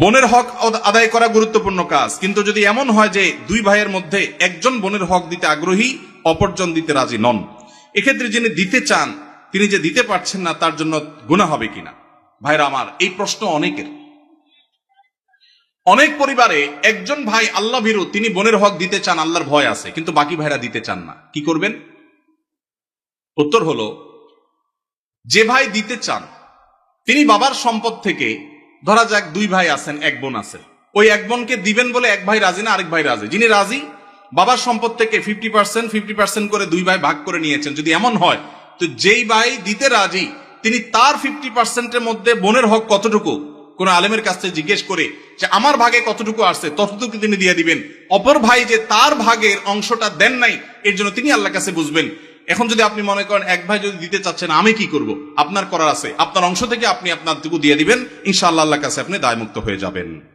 বোনের হক আদায় করা গুরুত্বপূর্ণ কাজ। কিন্তু যদি এমন হয় যে দুই ভাইয়ের মধ্যে একজন বোনের হক দিতে আগ্রহী, অপরজন দিতে রাজি নন, এক্ষেত্রে যিনি দিতে চান, তিনি যে দিতে পারছেন না, তার জন্য গুণা হবে কিনা? ভাইরা আমার, এই প্রশ্ন অনেকের। অনেক পরিবারে একজন ভাই আল্লাহ ভীরু, তিনি বোনের হক দিতে চান, আল্লাহর ভয় আছে, কিন্তু বাকি ভাইরা দিতে চান না। কি করবেন? উত্তর হলো, যে ভাই দিতে চান, তিনি বাবার সম্পদ থেকে ধরা যাক দুই ভাই আছেন, এক বোন আছেন ওই এক বোনকে দিবেন বলে এক ভাই রাজি না, আরেক ভাই রাজি? যিনি রাজি, বাবার সম্পদ থেকে ফিফটি পার্সেন্ট ফিফটি পার্সেন্ট করে দুই ভাই ভাগ করে নিয়েছেন। যদি এমন হয়, তো যেই ভাই দিতে রাজি, তিনি তার ফিফটি পার্সেন্টের মধ্যে বোনের হক কতটুকু? কোন আলেমের কাছ জিজ্ঞেস করে যে, আমার ভাগে কতটুকু আসছে? ততটুকু তিনি দিয়ে দিবেন। অপর ভাই যে তার ভাগের অংশটা দেন নাই, এর জন্য তিনি আল্লাহ কাছে বুঝবেন। এখন যদি আপনি মনে করেন এক ভাই যদি দিতে চাচ্ছেন, আমি কি করব? আপনার করার আছে। আপনার অংশ থেকে আপনি আপনার টুকু দিয়ে দিবেন। ইনশাআল্লাহ আল্লাহ কাছে আপনি দায়মুক্ত হয়ে যাবেন।